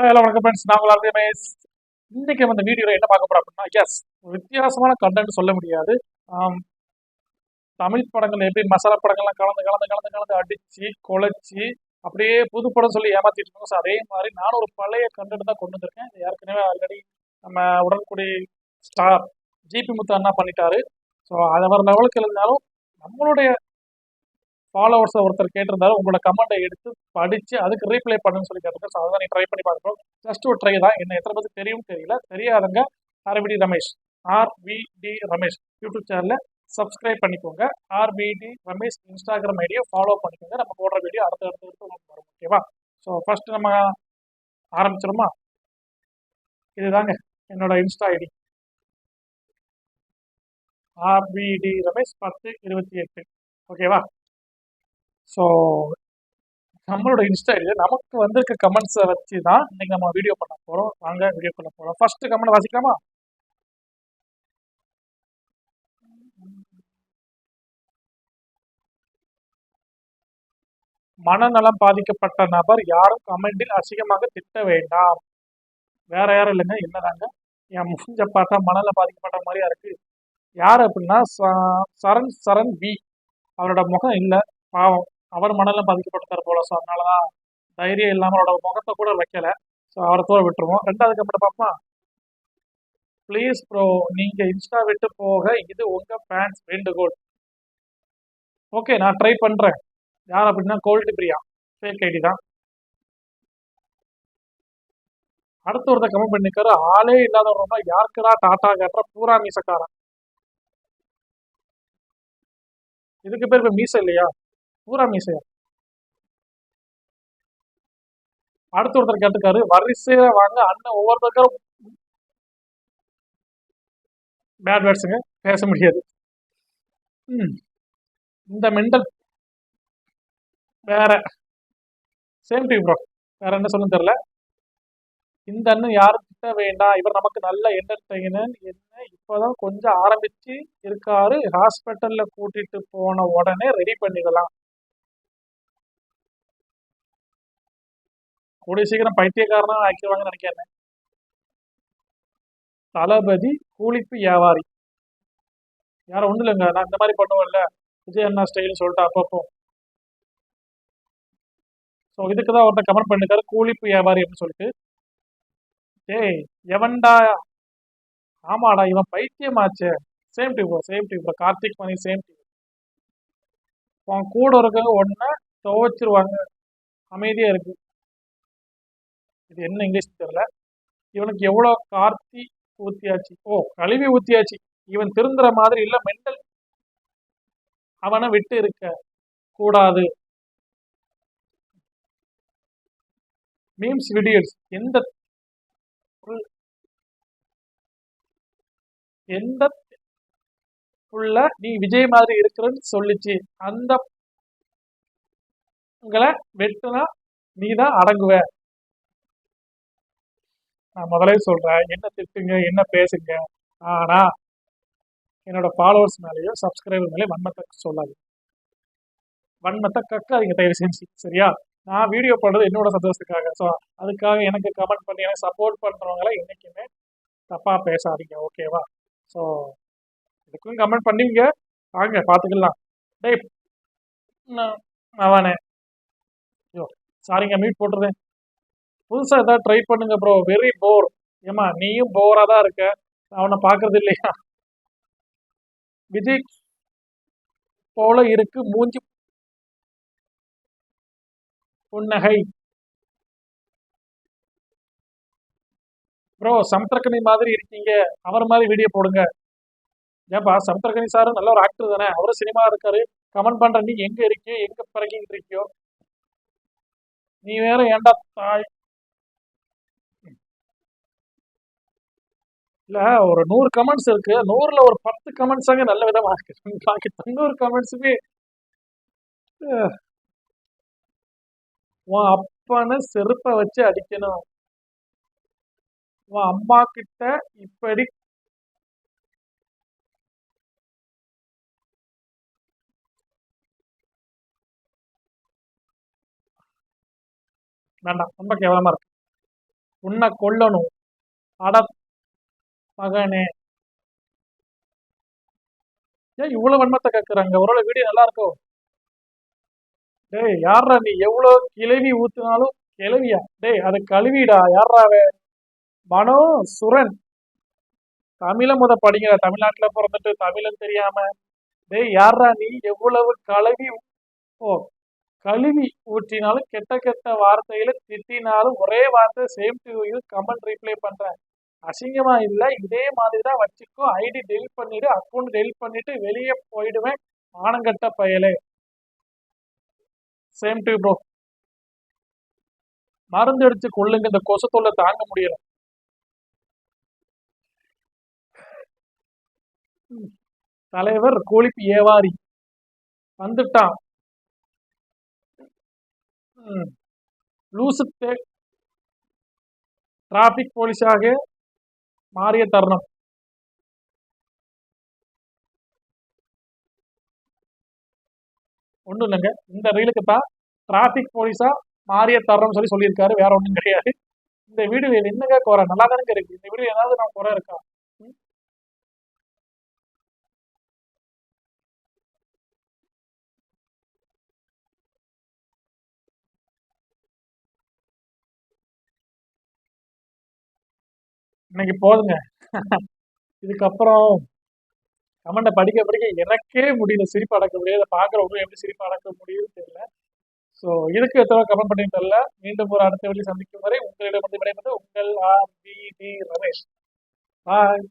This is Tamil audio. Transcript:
ஹலோ வணக்கம் ஃப்ரெண்ட்ஸ் நான் உங்கள் ரமேஷ் இன்றைக்கி நம்ம இந்த வீடியோவில் என்ன பார்க்க போகிறோம் அப்படின்னா எஸ் வித்தியாசமான கண்டென்ட் சொல்ல முடியாது. தமிழ் படங்கள் எப்படி மசாலா படங்கள்லாம் கலந்து கலந்து கலந்து கலந்து அடித்து குழச்சி அப்படியே புது படம் சொல்லி ஏமாற்றிட்டு இருக்கோம் ஸோ அதே மாதிரி நானும் ஒரு பழைய கண்டென்ட் தான் கொண்டு வந்திருக்கேன். ஏற்கனவே ஆல்ரெடி நம்ம உடன்குடி ஸ்டார் ஜிபி முத்து அண்ணா பண்ணிட்டாரு. ஸோ அதை அவர் லெவலுக்கு இருந்தாலும் நம்மளுடைய ஃபாலோவர்ஸை ஒருத்தர் கேட்டிருந்தாரு உங்களோட கமெண்டை எடுத்து படித்து அதுக்கு ரீப்ளை பண்ணுன்னு சொல்லி கேட்டிருக்கேன் ஸோ அதை நீ ட்ரை பண்ணி பார்க்கணும் ஜஸ்ட் ஒரு ட்ரை தான். என்ன எத்தனை பேருக்கு தெரியும் தெரியல. தெரியாதவங்க RVD Ramesh. RVD Ramesh YouTube சேனலில் சப்ஸ்கிரைப் பண்ணிக்கோங்க. ஆர்பிடி ரமேஷ் இன்ஸ்டாகிராம் ஐடியை ஃபாலோ பண்ணிக்கோங்க. நம்ம போடுற வீடியோ அடுத்த அடுத்த அடுத்து உங்களுக்கு வரும். ஓகேவா ஸோ ஃபர்ஸ்ட் நம்ம ஆரம்பிச்சிருமா இதுதாங்க என்னோட இன்ஸ்டா ஐடி. ஆர்பிடி ரமேஷ் பத்து இருபத்தி எட்டு. ஓகேவா ஸோ நம்மளோட இன்ஸ்டா ஐடியில் நமக்கு வந்திருக்க கமெண்ட்ஸை வச்சு தான் இன்னைக்கு நம்ம வீடியோ பண்ண போகிறோம் வாங்க வீடியோ பண்ண போகிறோம் ஃபர்ஸ்ட் கமெண்ட் வாசிக்கலாமா? மனநலம் பாதிக்கப்பட்ட நபர் யாரும் கமெண்டில் அசிங்கமாக திட்ட வேண்டாம். வேற யாரும் இல்லைங்க என்னதாங்க? என் முடிஞ்ச பார்த்தா மனநலம் பாதிக்கப்பட்ட மாதிரியா இருக்கு. யார் அப்படின்னா ச- சரண் சரண் வி. அவரோட முகம் இல்லை பாவம். அவர் மனநலம் பாதிக்கப்பட்டார் போல ஸோ அதனாலதான் தைரியம் இல்லாம அவரோட முகத்தை கூட வைக்கல. ஸோ அவரை தூர விட்டுருவோம். ரெண்டாவது அப்புறம் பார்ப்போமா ப்ளீஸ் ப்ரோ நீங்க இன்ஸ்டா விட்டு போக இது உங்க ஃபேன்ஸ் வேண்டுகோள். ஓகே நான் ட்ரை பண்றேன். யார் அப்படின்னா கோல்டு பிரியா ஃபேக் ஐடி தான். அடுத்த ஒருத்த கமெண்ட் பண்ணிக்காரு ஆளே இல்லாதவங்க யாருக்குடா டாட்டா கேட்ட பூரா மீசக்காரன். இதுக்கு பேர் இப்ப மீச இல்லையா? பூரா மீசையா அடுத்த ஒருத்தர் கேட்டுக்காரு வரிசையில வாங்க அண்ணன் ஒவ்வொருத்தருக்கும் பேட் வேர்ட்ஸுங்க பேச முடியாது. ம். இந்த மெண்டல் வேற. சேம் டு ப்ரோ வேற என்ன சொல்லுன்னு தெரியல. இந்த அண்ணன் யாரும் வேண்டாம் இவர் நமக்கு நல்ல என்டர்டெயினர் என்ன இப்போதான் கொஞ்சம் ஆரம்பிச்சு இருக்காரு. ஹாஸ்பிட்டல்ல கூட்டிட்டு போன உடனே ரெடி பண்ணிடலாம். கூடிய சீக்கிரம் பைத்தியக்காரனா ஆக்கிடுவாங்கன்னு நினைக்கிறேன் தளபதி கூலிப்பு வியாபாரி. யாரும் ஒண்ணு இல்லைங்க. நான் இந்த மாதிரி பண்ணுவேன்ல. விஜய் அண்ணா ஸ்டைல்னு சொல்லிட்டு அப்பப்போ. ஸோ இதுக்கு தான் ஒருத்தர் கமெண்ட் பண்ணிருக்காரு. கூலிப்பு வியாபாரி அப்படின்னு சொல்லிட்டு. டேய் எவன்டா? ஆமாடா இவன் பைத்தியமாச்சே same tube same tube Karthik Mani same tube உன் கூட இருக்கவங்க ஒன்ன துவைச்சிருவாங்க. அமைதியா இருக்கு. இது என்ன இங்கிலீஷ் தெரியல. இவனுக்கு எவ்வளோ கார்த்தி ஊத்தியாச்சு. ஓ கழுவி ஊத்தியாச்சு. இவன் திருந்துற மாதிரி இல்லை மெண்டல். அவனை விட்டு இருக்க கூடாது. மீம்ஸ் வீடியோஸ் எந்த எந்த புள்ள நீ விஜய் மாதிரி இருக்கிறன்னு சொல்லிச்சு. அந்த உங்களை வெட்டுனா நீ தான் அடங்குவ. நான் முதலே சொல்றேன். என்ன திட்டுங்க என்ன பேசுங்க? ஆனா என்னோட ஃபாலோவர்ஸ் மேலேயோ சப்ஸ்கிரைபர் மேலேயோ வன்மத்தை சொல்லாது வன்மத்தை கக்காதீங்க தயவு செஞ்சு. சரியா? நான் வீடியோ பண்ணுறது என்னோட சந்தோஷத்துக்காக. ஸோ அதுக்காக எனக்கு கமெண்ட் பண்ணி எனக்கு சப்போர்ட் பண்ணுறவங்கள என்றைக்குமே தப்பாக பேசாதீங்க. ஓகேவா ஸோ இதுக்கும் கமெண்ட் பண்ணீங்க. வாங்க பார்த்துக்கலாம். டேய் நான் அவனே ஐயோ சாரிங்க மீட் போட்டுருதேன் புதுசாக ஏதாவது ட்ரை பண்ணுங்க ப்ரோ வெரி போர் ஏமா நீயும் போராக தான் இருக்க. அவனை பார்க்கறது இல்லையா? விஜய் போல இருக்கு மூஞ்சி. புன்னகை. ப்ரோ சமுத்திரக்கணி மாதிரி இருக்கீங்க. அவர் மாதிரி வீடியோ போடுங்க. ஏப்பா சமுத்திரக்கணி சார் நல்ல ஒரு ஆக்டர் தானே? அவரும் சினிமா இருக்காரு. கமெண்ட் பண்ற நீ எங்க இருக்கியோ எங்க பிறகிட்டு இருக்கியோ? நீ வேற ஏன்டா தாய் இல்ல ஒரு நூறு கமெண்ட்ஸ் இருக்கு. நூறுல ஒரு பத்து கமெண்ட்ஸாங்க நல்ல விதமா இருக்கு. பாக்கி தொண்ணூறு கமெண்ட்ஸுமே உன் அப்பனை செருப்பை வச்சு அடிக்கணும். உன் அம்மா கிட்ட இப்படி வேண்டாம் ரொம்ப கேவலமா இருக்கு. உன்னை கொல்லணும். அட மகனே. ஏன் இவ்வளவு வன்மத்தை கேட்கறாங்க ஒருவேளை வீடியோ நல்லா இருக்கும் டேய் யாரா நீ? எவ்வளவு கிளவி ஊத்துனாலும் கிளவியா? டேய் அது கழுவிடா. யாரா மனோ சுரன். தமிழ முத படிங்க தமிழ்நாட்டுல பிறந்துட்டு தமிழும் தெரியாம. டேய் யாரா நீ? எவ்வளவு கழுவி ஓ கழுவி ஊற்றினாலும் கெட்ட கெட்ட வார்த்தையில திட்டினாலும் ஒரே வார்த்தை சேம் டு கமெண்ட் ரீப்ளை பண்றேன். அசிங்கமா இல்ல. இதே மாதிரி தான் வச்சுக்கோ. ஐடி டெலிட் பண்ணிட்டு அக்கௌண்ட் டெலிட் பண்ணிட்டு வெளியே போயிடுவேன். ஆனங்கட்ட பயலே. Same to bro. மருந்து அடிச்சு கொள்ளுங்க இந்த கொசு தாங்க முடியல. தலைவர் கோழிப்பு ஏவாரி. வந்துட்டான். லூசு டிராபிக் போலீஸாக மாறிய தருணம். ஒன்றும் இல்லைங்க. இந்த ரீலுக்கு தான் டிராபிக் போலீஸா மாறிய தருணம் சொல்லி சொல்லியிருக்காரு. வேற ஒன்றும் கிடையாது. இந்த வீடியோ என்னங்க குறை? நல்லா தானங்க இருக்கு. இந்த வீடியோ ஏதாவது நான் குறை இருக்கா? இன்னைக்கு போதுங்க. இதுக்கப்புறம் கமெண்ட்டை படிக்க படிக்க எனக்கே முடியல. சிரிப்பு அடக்க முடியாது. பார்க்குறவங்க எப்படி சிரிப்பு அடக்க முடியும்னு தெரியல. ஸோ இதுக்கு எத்தனை கமெண்ட் பண்ணி தெரியல. மீண்டும் ஒரு அடுத்த வழி சந்திக்கும் வரை உங்களிடம் வந்து விடைபெற்று உங்கள் R P D Ramesh. Bye